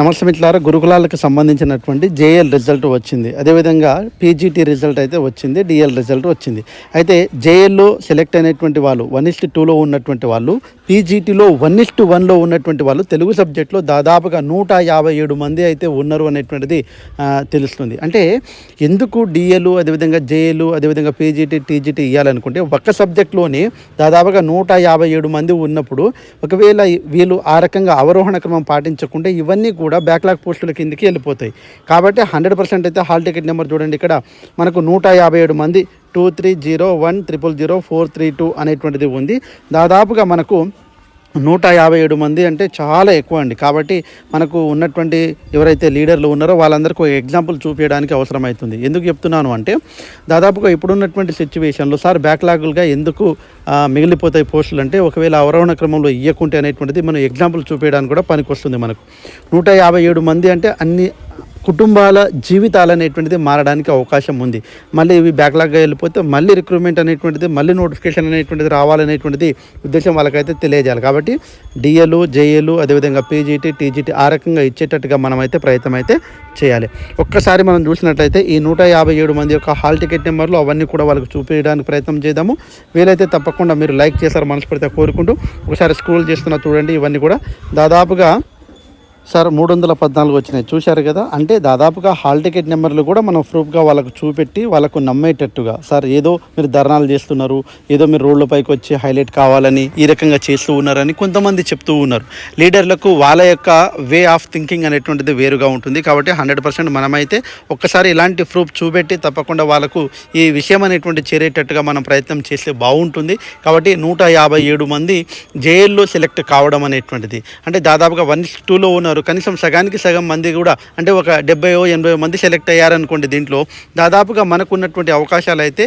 నమస్తే మిత్రులారా గురుకులాలకు సంబంధించినటువంటి జేఎల్ రిజల్ట్ వచ్చింది. అదేవిధంగా పీజీటీ రిజల్ట్ అయితే వచ్చింది డిఎల్ రిజల్ట్ వచ్చింది. అయితే జేఎల్లో సెలెక్ట్ అయినటువంటి వాళ్ళు వన్ ఇస్ట్ టూలో ఉన్నటువంటి వాళ్ళు పీజీటీలో వన్ ఇస్ట్ వన్లో ఉన్నటువంటి వాళ్ళు తెలుగు సబ్జెక్ట్లో దాదాపుగా నూట యాభై ఏడు మంది అయితే ఉన్నారు అనేటువంటిది తెలుస్తుంది. అంటే ఎందుకు డిఎల్ అదేవిధంగా జేఎల్ అదేవిధంగా పీజీటీ టీజీటీ ఇవ్వాలనుకుంటే ఒక్క సబ్జెక్ట్లోనే దాదాపుగా నూట యాభై ఏడు మంది ఉన్నప్పుడు ఒకవేళ వీళ్ళు ఆ రకంగా అవరోహణ క్రమం పాటించకుండా ఇవన్నీ కూడా కూడా బ్యాక్లాగ్ పోస్టుల కిందకి వెళ్ళిపోతాయి. కాబట్టి హండ్రెడ్ పర్సెంట్ అయితే హాల్ టికెట్ నెంబర్ చూడండి. ఇక్కడ మనకు నూట యాభై ఏడు మంది two three zero one triple zero four three two అనేటువంటిది ఉంది. దాదాపుగా మనకు నూట యాభై ఏడు మంది అంటే చాలా ఎక్కువ అండి. కాబట్టి మనకు ఉన్నటువంటి ఎవరైతే లీడర్లు ఉన్నారో వాళ్ళందరికీ ఒక ఎగ్జాంపుల్ చూపించడానికి అవసరం అవుతుంది ఎందుకు చెప్తున్నాను అంటే దాదాపుగా ఇప్పుడున్నటువంటి సిచ్యువేషన్లో సార్ బ్యాక్లాగులుగా ఎందుకు మిగిలిపోతాయి పోస్టులు అంటే ఒకవేళ అవరోహణ క్రమంలో ఇయ్యకుంటే అనేటువంటిది మనం ఎగ్జాంపుల్ చూపించడానికి కూడా పనికొస్తుంది మనకు. నూట యాభై ఏడు మంది అంటే అన్ని కుటుంబాల జీవితాలు అనేటువంటిది మారడానికి అవకాశం ఉంది. మళ్ళీ ఇవి బ్యాక్లాగ్గా వెళ్ళిపోతే మళ్ళీ రిక్రూట్మెంట్ అనేటువంటిది మళ్ళీ నోటిఫికేషన్ అనేటువంటిది రావాలనేటువంటిది ఉద్దేశం వాళ్ళకైతే తెలియజేయాలి. కాబట్టి డిఎలు జేఏలు అదేవిధంగా పీజీటీ టీజీటీ ఆ రకంగా ఇచ్చేటట్టుగా మనమైతే ప్రయత్నం అయితే చేయాలి. ఒక్కసారి మనం చూసినట్లయితే ఈ నూట యాభై ఏడు మంది యొక్క హాల్ టికెట్ నెంబర్లు అవన్నీ కూడా వాళ్ళకి చూపించడానికి ప్రయత్నం చేద్దాము. వీలైతే తప్పకుండా మీరు లైక్ చేశారు మనస్ఫూర్తిగా కోరుకుంటూ ఒకసారి స్క్రోల్ చేస్తున్నా చూడండి ఇవన్నీ కూడా దాదాపుగా సార్ మూడు వందల పద్నాలుగు వచ్చినాయి. చూశారు కదా? అంటే దాదాపుగా హాల్ టికెట్ నెంబర్లు కూడా మనం ప్రూఫ్గా వాళ్ళకు చూపెట్టి వాళ్ళకు నమ్మేటట్టుగా. సార్ ఏదో మీరు ధర్నాలు చేస్తున్నారు ఏదో మీరు రోడ్లపైకి వచ్చి హైలైట్ కావాలని ఈ రకంగా చేస్తూ ఉన్నారని కొంతమంది చెప్తూ ఉన్నారు. లీడర్లకు వాళ్ళ యొక్క వే ఆఫ్ థింకింగ్ అనేటువంటిది వేరుగా ఉంటుంది. కాబట్టి హండ్రెడ్ పర్సెంట్ మనమైతే ఒక్కసారి ఇలాంటి ప్రూఫ్ చూపెట్టి తప్పకుండా వాళ్ళకు ఈ విషయం అనేటువంటి చేరేటట్టుగా మనం ప్రయత్నం చేస్తే బాగుంటుంది. కాబట్టి నూట యాభై ఏడు మంది జైల్లో సెలెక్ట్ కావడం అనేటువంటిది. అంటే దాదాపుగా వన్ టూలో ఉన్నారు. కనీసం సగానికి సగం మంది కూడా అంటే ఒక డెబ్బైయో ఎనభై మంది సెలెక్ట్ అయ్యారనుకోండి దీంట్లో. దాదాపుగా మనకు ఉన్నటువంటి అవకాశాలు అయితే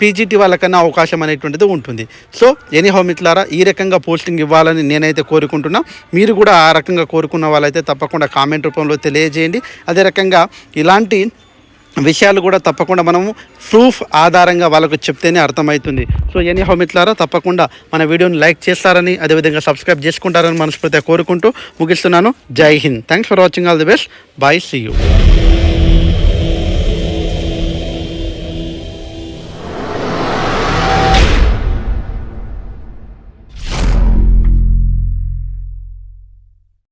పీజీటీ వాళ్ళకన్నా అవకాశం అనేటువంటిది ఉంటుంది. సో ఎనీహో మిత్రులారా ఈ రకంగా పోస్టింగ్ ఇవ్వాలని నేనైతే కోరుకుంటున్నా. మీరు కూడా ఆ రకంగా కోరుకున్న వాళ్ళైతే తప్పకుండా కామెంట్ రూపంలో తెలియజేయండి. అదే రకంగా ఇలాంటి విషయాలు కూడా తప్పకుండా మనము ప్రూఫ్ ఆధారంగా వాళ్ళకు చెప్తేనే అర్థమవుతుంది. సో ఎనీ హోమిట్లారా తప్పకుండా మన వీడియోని లైక్ చేస్తారని అదేవిధంగా సబ్స్క్రైబ్ చేసుకుంటారని మనస్ఫూర్తిగా కోరుకుంటూ ముగిస్తున్నాను. జై Hind. Thanks for watching all the best bye see you